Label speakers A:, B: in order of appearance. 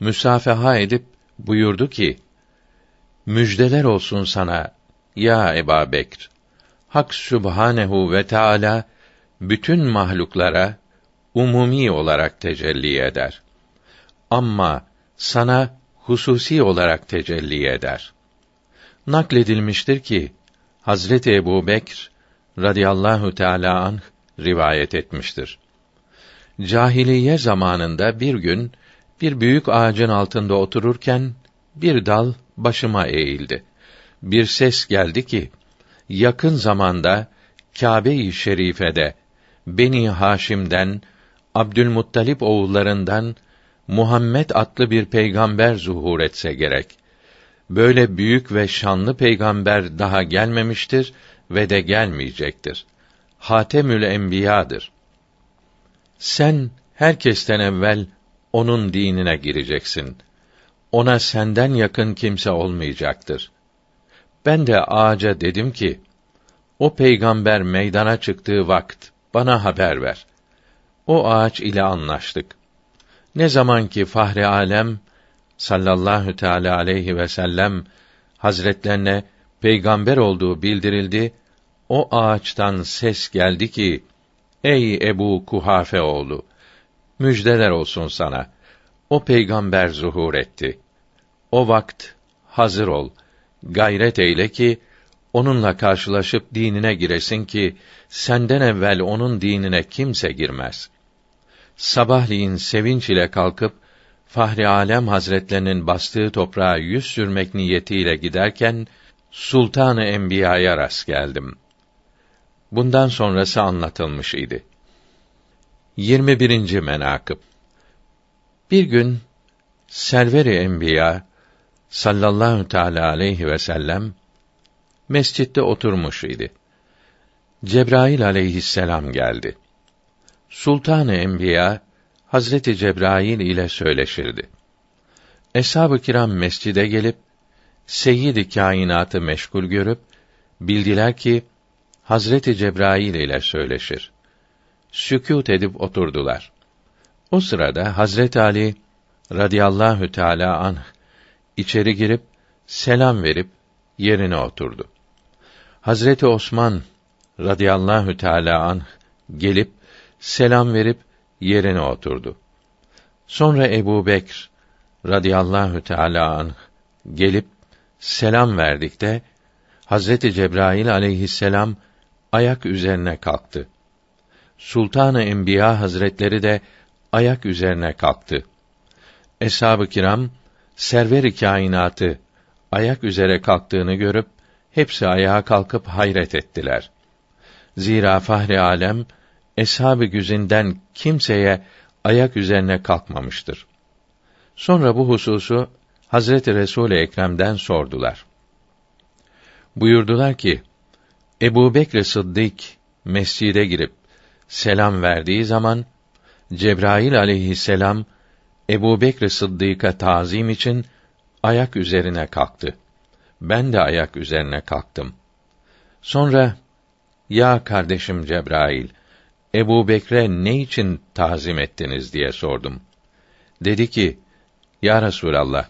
A: müsafaha edip buyurdu ki: Müjdeler olsun sana ya Eba Bekr. Hak Sübhanehu ve Teala bütün mahluklara umumi olarak tecelli eder. Ama sana hususi olarak tecelli eder. Nakledilmiştir ki Hazreti Ebu Bekr radıyallahu teâlâ anh rivayet etmiştir. Cahiliye zamanında bir gün bir büyük ağacın altında otururken bir dal başıma eğildi. Bir ses geldi ki yakın zamanda Kâbe-i Şerife'de Beni Haşim'den Abdülmuttalip oğullarından Muhammed adlı bir peygamber zuhur etse gerek. Böyle büyük ve şanlı peygamber daha gelmemiştir ve de gelmeyecektir. Hatemül Enbiya'dır. Sen herkesten evvel onun dinine gireceksin. Ona senden yakın kimse olmayacaktır. Ben de ağaca dedim ki, o peygamber meydana çıktığı vakt bana haber ver. O ağaç ile anlaştık. Ne zaman ki Fahri Alem sallallahu teala aleyhi ve sellem hazretlerine peygamber olduğu bildirildi, o ağaçtan ses geldi ki: Ey Ebu Kuhafe oğlu, müjdeler olsun sana. O peygamber zuhur etti. O vakt hazır ol. Gayret eyle ki onunla karşılaşıp dinine giresin ki senden evvel onun dinine kimse girmez. Sabahleyin sevinç ile kalkıp Fahri Alem Hazretlerinin bastığı toprağa yüz sürmek niyetiyle giderken Sultanı Enbiya'ya rast geldim. Bundan sonrası anlatılmış idi. 21. menakıb Bir gün Server-i Enbiya sallallahu teala aleyhi ve sellem mescitte oturmuş idi. Cebrail aleyhisselam geldi. Sultan-ı Enbiya Hazreti Cebrail ile söyleşirdi. Eshab-ı kiram mescide gelip Seyyid-i kainatı meşgul görüp bildiler ki Hazreti Cebrail ile söyleşir. Sükût edip oturdular. O sırada Hazret Ali radıyallahu teala anh içeri girip selam verip yerine oturdu. Hazreti Osman radıyallahu teala anh gelip selam verip yerine oturdu. Sonra Ebu Bekr radıyallahu teala anh gelip selam verdikte Hazreti Cebrail aleyhisselam ayak üzerine kalktı. Sultanı Enbiya Hazretleri de ayak üzerine kalktı. Eshab-ı kiram server-i kainatı ayak üzere kalktığını görüp hepsi ayağa kalkıp hayret ettiler. Zira Fahri Alem eshab-ı güzinden kimseye ayak üzerine kalkmamıştır. Sonra bu hususu Hazreti Resul Ekrem'den sordular. Buyurdular ki: Ebu Bekr Sıddık mescide girip selam verdiği zaman Cebrail aleyhisselam Ebu Bekr Sıddık'a tazim için ayak üzerine kalktı. Ben de ayak üzerine kalktım. Sonra ya kardeşim Cebrail Ebu Bekre ne için tazim ettiniz diye sordum. Dedi ki, Ya Resulallah,